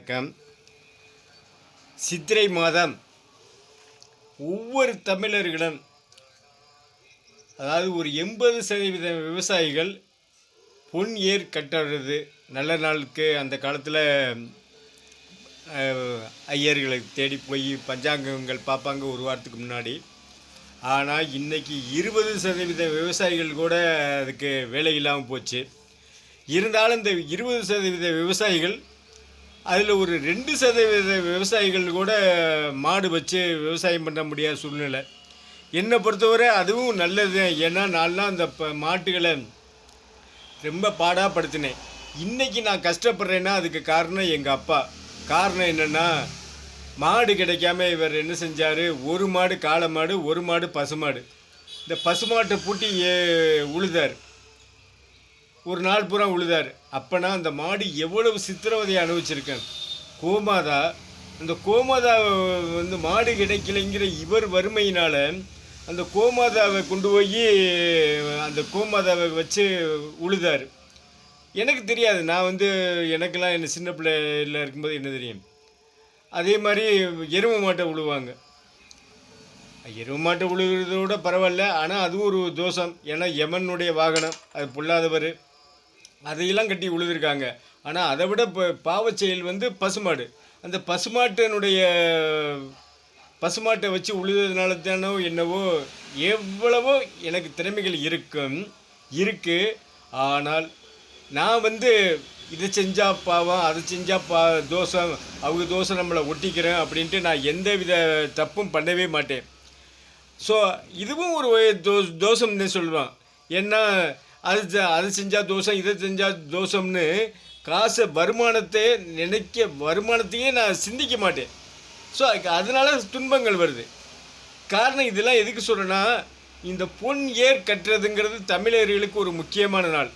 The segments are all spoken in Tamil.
வணக்கம். சித்திரை மாதம் ஒவ்வொரு தமிழர்களும் அதாவது ஒரு எண்பது சதவீத விவசாயிகள் பொன் ஏர் கட்டுறது நல்ல நாளுக்கு அந்த காலத்தில் ஐயர்களை தேடி போய் பஞ்சாங்கங்கள் பார்ப்பாங்க ஒரு வாரத்துக்கு முன்னாடி. ஆனால் இன்னைக்கு இருபது சதவீத விவசாயிகள் கூட அதுக்கு வேலை இல்லாமல் போச்சு. இருந்தாலும் இந்த இருபது சதவீத விவசாயிகள் அதில் ஒரு ரெண்டு சதவீத விவசாயிகள் கூட மாடு வச்சு விவசாயம் பண்ண முடியாத சூழ்நிலை. என்னை பொறுத்தவரை அதுவும் நல்லது தான். ஏன்னா நான்லாம் அந்த ப மாட்டுகளை ரொம்ப பாடாப்படுத்தினேன். இன்றைக்கி நான் கஷ்டப்படுறேன்னா அதுக்கு காரணம் எங்கள் அப்பா. காரணம் என்னென்னா மாடு கிடைக்காம இவர் என்ன செஞ்சார்? ஒரு மாடு காளை மாடு ஒரு மாடு பசுமாடு இந்த பசுமாட்டை பூட்டி உழுதார். ஒரு நாள் பூரா உழுதார். அப்போனா அந்த மாடு எவ்வளவு சித்திரவதையை அனுபவிச்சிருக்கேன். கோமாதா அந்த கோமாதா வந்து மாடு கிடைக்கலைங்கிற இவர் வறுமையினால் அந்த கோமாதாவை கொண்டு போய் அந்த கோமாதாவை வச்சு உழுதார். எனக்கு தெரியாது. நான் வந்து எனக்கெல்லாம் என்ன சின்ன பிள்ளையில் இருக்கும்போது என்ன தெரியும்? அதே மாதிரி எருமை மாட்டை உழுவாங்க. எருமை மாட்டை உழுகிறத விட பரவாயில்ல. ஆனால் அதுவும் ஒரு தோஷம். ஏன்னா யமனுடைய வாகனம். அது பொல்லாதவர். அதையெல்லாம் கட்டி உழுதுருக்காங்க. ஆனால் அதை விட இப்போ பாவச் செயல் வந்து பசுமாடு. அந்த பசுமாட்டினுடைய பசுமாட்டை வச்சு உழுதுனால தானோ என்னவோ எவ்வளவோ எனக்கு திறமைகள் இருக்கும் இருக்குது ஆனால் நான் வந்து இதை செஞ்சால் பாவம் அதை செஞ்சால் பா தோஷம் அவங்க தோசை நம்மளை ஒட்டிக்கிறேன் அப்படின்ட்டு நான் எந்த வித தப்பும் பண்ணவே மாட்டேன். ஸோ இதுவும் ஒரு தோ தோஷம்னு சொல்லுவான். ஏன்னா அது அது செஞ்சால் தோஷம் இதை செஞ்சால் தோஷம்னு காசை வருமானத்தை நினைக்க வருமானத்தையே நான் சிந்திக்க மாட்டேன். ஸோ அதனால் துன்பங்கள் வருது. காரணம் இதெல்லாம் எதுக்கு சொல்கிறேன்னா இந்த பொன் ஏர் கட்டுறதுங்கிறது தமிழர்களுக்கு ஒரு முக்கியமான நாள்.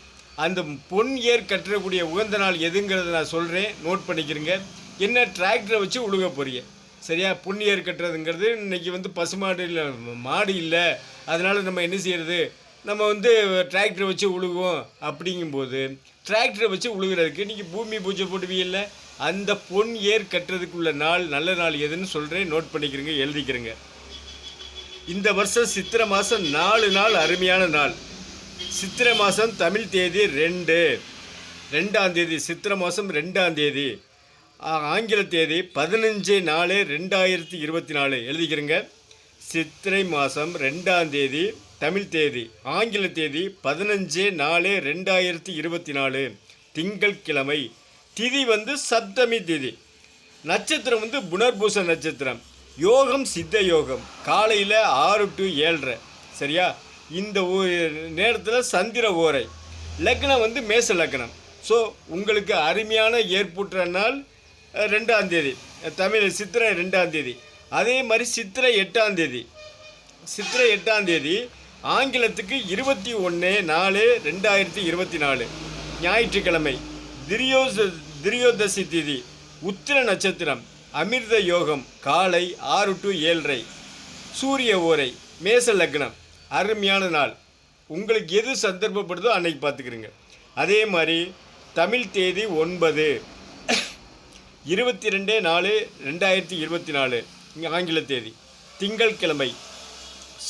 அந்த பொன் ஏர் கட்டக்கூடிய உகந்த நாள் எதுங்கிறத நான் சொல்கிறேன் நோட் பண்ணிக்கிறேங்க. என்ன டிராக்டரை வச்சு உழுக போகிறீங்க சரியா? பொன் ஏர் கட்டுறதுங்கிறது இன்னைக்கு வந்து பசுமாடு இல்லை மாடு இல்லை. அதனால் நம்ம என்ன செய்கிறது நம்ம வந்து டிராக்டரை வச்சு உழுகுவோம் அப்படிங்கும்போது டிராக்டரை வச்சு உழுகிறதுக்கு நீங்கள் பூமி பூஜை போடுவீங்கல்ல? அந்த பொன் ஏர் கட்டுறதுக்குள்ள நாள் நல்ல நாள் எதுன்னு சொல்கிறேன் நோட் பண்ணிக்கிறேங்க எழுதிக்கிறேங்க. இந்த வருஷம் சித்திரை மாதம் நாலு நாள் அருமையான நாள். சித்திரை மாதம் தமிழ் தேதி ரெண்டு. ரெண்டாம் தேதி சித்திரை மாதம் ரெண்டாம் தேதி. ஆங்கில தேதி பதினஞ்சு நாலு ரெண்டாயிரத்தி இருபத்தி நாலு. எழுதிக்கிறேங்க. சித்திரை மாதம் ரெண்டாம் தேதி தமிழ் தேதி ஆங்கில தேதி பதினஞ்சு நாலு ரெண்டாயிரத்தி இருபத்தி நாலு திங்கட்கிழமை திதி வந்து சப்தமி திதி. நட்சத்திரம் வந்து புனர்பூச நட்சத்திரம். யோகம் சித்த யோகம். காலையில் ஆறு டு ஏழரை. சரியா? இந்த நேரத்தில் சந்திர ஓரை. லக்னம் வந்து மேச லக்னம். ஸோ உங்களுக்கு அருமையான ஏற்புற்ற நாள் ரெண்டாம் தேதி. தமிழ் சித்திரை ரெண்டாம் தேதி. அதே மாதிரி சித்திரை எட்டாம் தேதி. சித்திரை எட்டாம் தேதி ஆங்கிலத்துக்கு இருபத்தி ஒன்று நாலு ரெண்டாயிரத்தி இருபத்தி நாலு. ஞாயிற்றுக்கிழமை. திரியோச திரியோதசி திதி. உத்திர நட்சத்திரம். அமிர்த யோகம் காலை ஆறு டு ஏழரை. சூரிய ஓரை. மேச லக்னம். அருமையான நாள். உங்களுக்கு எது சந்தர்ப்பப்படுதோ அன்னைக்கு பார்த்துக்கிறீங்க. அதே மாதிரி தமிழ் தேதி ஒன்பது. இருபத்தி ரெண்டு நாலு ரெண்டாயிரத்தி இருபத்தி நாலு. ஆங்கில தேதி. திங்கட்கிழமை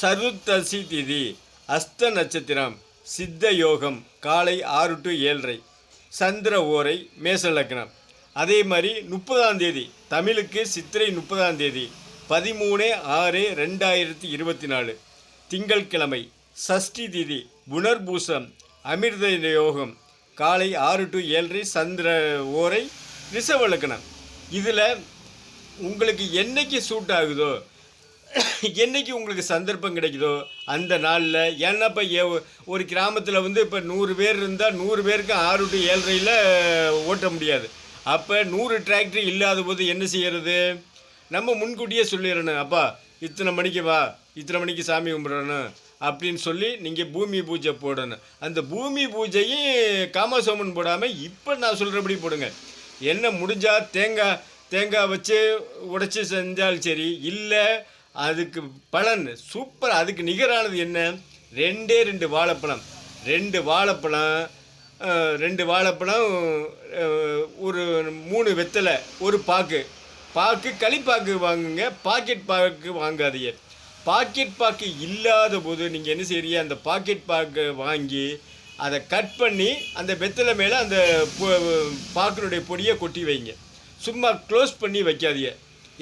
சதுர்த்தசி திதி. அஸ்த நட்சத்திரம். சித்த யோகம். காலை ஆறு டு ஏழரை. சந்திர ஓரை. மேச லக்னம். அதே மாதிரி முப்பதாம் தேதி. தமிழுக்கு சித்திரை முப்பதாம் தேதி. பதிமூணு ஆறு ரெண்டாயிரத்தி இருபத்தி நாலு. திங்கட்கிழமை சஷ்டி திதி. புனர்பூசம். அமிர்த யோகம். காலை ஆறு டு ஏழரை சந்திர ஓரை. ரிஷப லக்னம். இதில் உங்களுக்கு என்னைக்கு சூட் ஆகுதோ என்னைக்கு உங்களுக்கு சந்தர்ப்பம் கிடைக்குதோ அந்த நாளில் ஏன்னா இப்போ ஒரு கிராமத்தில் வந்து இப்போ நூறு பேர் இருந்தால் நூறு பேருக்கு ஆறு டு ஏழரையில் ஓட்ட முடியாது. அப்போ நூறு டிராக்டர் இல்லாத போது என்ன செய்கிறது நம்ம முன்கூட்டியே சொல்லிடணும். அப்பா இத்தனை மணிக்கு வா இத்தனை மணிக்கு சாமி கும்பிடணும் அப்படின்னு சொல்லி நீங்கள் பூமி பூஜை போடணும். அந்த பூமி பூஜையும் காமசோமன் போடாமல் இப்போ நான் சொல்கிறபடி போடுங்க. என்ன முடிஞ்சால் தேங்காய் தேங்காய் வச்சு உடைச்சி செஞ்சாலும் சரி இல்லை அதுக்கு பலன் சூப்பர் அதுக்கு நிகரானது என்ன? ரெண்டே ரெண்டு வாழைப்பழம். ரெண்டு வாழைப்பழம் ரெண்டு வாழைப்பழம் ஒரு மூணு வெத்தலை ஒரு பாக்கு. பாக்கு களிப்பாக்கு வாங்குங்க பாக்கெட் பாக்கு வாங்காதீங்க. பாக்கெட் பாக்கு இல்லாத போது நீங்கள் என்ன செய்றீங்க? அந்த பாக்கெட் பாக்கு வாங்கி அதை கட் பண்ணி அந்த வெத்தலை மேலே அந்த பாக்கினுடைய பொடியை கொட்டி வைங்க. சும்மா க்ளோஸ் பண்ணி வைக்காதீங்க.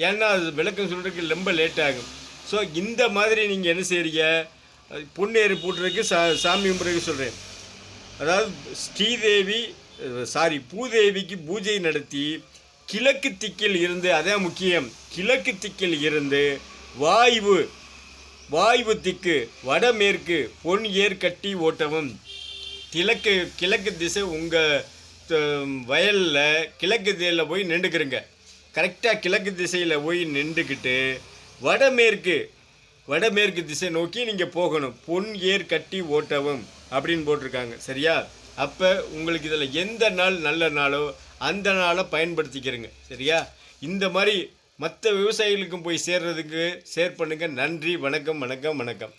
ஏன்னா அது விளக்கம் சொல்கிறதுக்கு ரொம்ப லேட் ஆகும். ஸோ இந்த மாதிரி நீங்கள் என்ன செய்கிறீங்க பொன்னேறு பூட்டுறதுக்கு சா சாமி கும்பிட்றதுக்கு சொல்கிறேன் அதாவது ஸ்ரீதேவி சாரி பூதேவிக்கு பூஜை நடத்தி கிழக்கு திக்கில் இருந்து அதான் முக்கியம் கிழக்கு திக்கில் இருந்து வாய்வு வாய்வு திக்கு வடமேற்கு பொன் ஏர் கட்டி ஓட்டவும். கிழக்கு கிழக்கு திசை உங்கள் வயலில் கிழக்கு திசையில் போய் நின்றுக்கிறங்க. கரெக்டாக கிழக்கு திசையில் போய் நின்றுக்கிட்டு வடமேற்கு வடமேற்கு திசை நோக்கி நீங்கள் போகணும். பொன் ஏர் கட்டி ஓட்டவும் அப்படின்னு போட்டிருக்காங்க. சரியா? அப்போ உங்களுக்கு இதில் எந்த நாள் நல்ல நாளோ அந்த நாளை பயன்படுத்திக்கிறங்க. சரியா? இந்த மாதிரி மற்ற விவசாயிகளுக்கும் போய் சேர்றதுக்கு ஷேர் பண்ணுங்கள் நன்றி வணக்கம் வணக்கம் வணக்கம்.